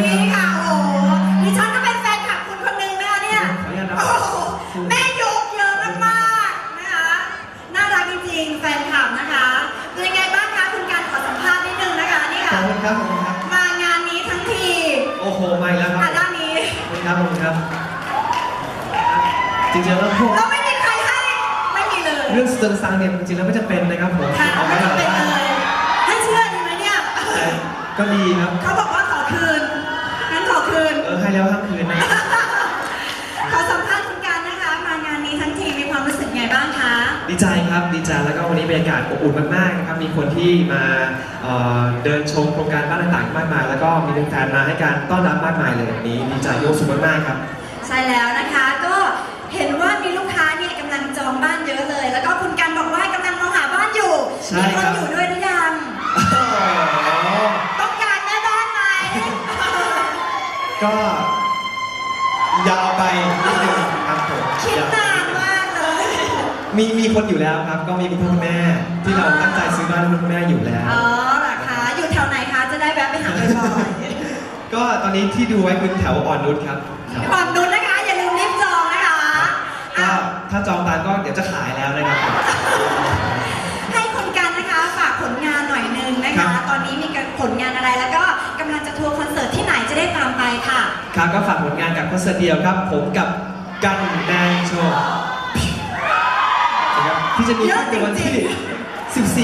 นี่ค่ะ โอ้โหดิฉันก็เป็นแฟนคลับคุณคนหนึ่งนะคะเนี่ยโอ้โห แม่ยกเยอะมากๆนะคะ น่ารักจริงๆ แฟนคลับนะคะ เป็นยังไงบ้างคะคุณการขอสัมภาษณ์นิดนึงนะคะนี่ขอค่ะ บคุครับขอบคุณครับ มางานนี้ทั้งทีโอ้โหมาอีแล้วครับด้านนี้ ขอบคุณครับขอบคุณครับ จริงๆแล้วพวกเราไม่มีใครให้ ไม่มีเลย เรื่องสเติร์นซังเนี่ยจริงๆแล้วไม่จำเป็นนะครับผมเอาไม่จำเป็นเลย ให้เชื่อไหมเนี่ยก็ดีครับ เขาบอกว่า ดีใจครับดีใจแล้วก็วันนี้บรรยากาศอบอุ่นมากๆนะครับมีคนที่มาเอ่อเดินชมโครงการบ้านต่างๆมากมาย แล้วก็มีแฟนๆมาให้การต้อนรับมากมายเลยวันนี้ดีใจโยกสุดมากๆครับ ใช่แล้วนะคะก็เห็นว่ามีลูกค้าเนี่ยกำลังจองบ้านเยอะเลย แล้วก็คุณกันบอกว่ากำลังมองหาบ้านอยู่ใช่มีคครันบอยู่ด้วยหรือยังต้องการแม่บ้านไหม ก็ยาวไปนิดนึงครับผมคิดนานมากเลย มีมีคนอยู่แล้วครับ ก็มีคุณพ่อคุณแม่ ที่เราตั้งใจซื้อบ้านให้คุณพ่อคุณแม่อยู่แล้ว อ๋อเหรอคะอยู่แถวไหนคะจะได้แวะไปหาบ่อยก็ตอนนี้ที่ดูไว้คือแถวอ่อนนุชครับครับๆก่อนนุนนะคะ อย่าลืมรีบจองนะคะก็อะถ้าจองตามก็เดี๋ยวจะขายแล้วนะครับผมให้คุณกันนะคะฝากผลงานหน่อยนึงนะครัคะ บ ตอนนี้มีผลงานอะไรแล้วก็กำลังจะทัวร์คอนเสิร์ตที่ไหนจะได้ตามไปค่ะ ครับก็ฝากผลงานกับคอนเสิร์ตเดียวครับ ผมกับกันแดงโชว์นะครับ ที่จะมีขึ้นในวันที่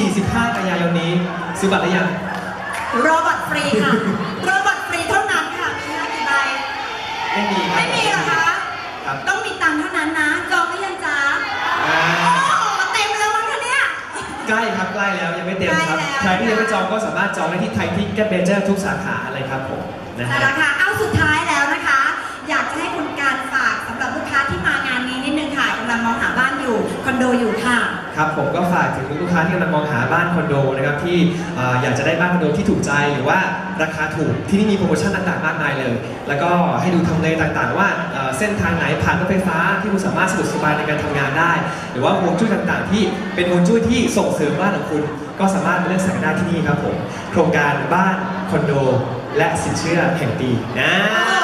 14 15 กันยายนนี้ซื้อบัตรหรือยังโรบอทฟรีค่ะโรบอทฟรีเท่านั้นค่ะ มีห้ากี่ใบ ไม่มีครับ ไม่มีเหรอคะ ครับ ต้องมีตังค์เท่านั้นนะ จองหรือยังจ๊ะอ่าโอ้เต็มแล้วมั้งคะเนี่ย ใกล้ครับใกล้แล้วยังไม่เต็มครับใกล้แล้วใครที่ยังไม่จองก็สามารถจองได้ที่ไทยทิกเก็ตเบเจอร์ทุกสาขาเลยครับผมนะใช่ฮะแล้วค่ะ เอาสุดท้ายแล้วนะคะ อยากจะให้คุณการฝากสำหรับลูกค้าที่มางานนี้นิดนึงค่ะกำลังมองหาบ้าน อยู่คอนโดอยู่ค่ะ ครับผมก็ฝากถึงลูกค้าที่กำลังมองหาบ้านคอนโดนะครับที่เอ่ออยากจะได้บ้านคอนโดที่ถูกใจหรือว่าราคาถูกที่นี่มีโปรโมชั่นต่างๆมากมายเลย แล้วก็ให้ดูทำเลต่างๆ ว่าเอ่อเส้นทางไหนผ่านรถไฟฟ้าที่คุณสามารถสะดวกสบายในการทำงานได้ หรือว่าฮวงจุ้ยต่างๆ ที่เป็นฮวงจุ้ยที่ส่งเสริมบ้านของคุณ ก็สามารถเลือกสั่งได้ที่นี่ครับผมโครงการบ้านคอนโด และสินเชื่อแห่งปีนะ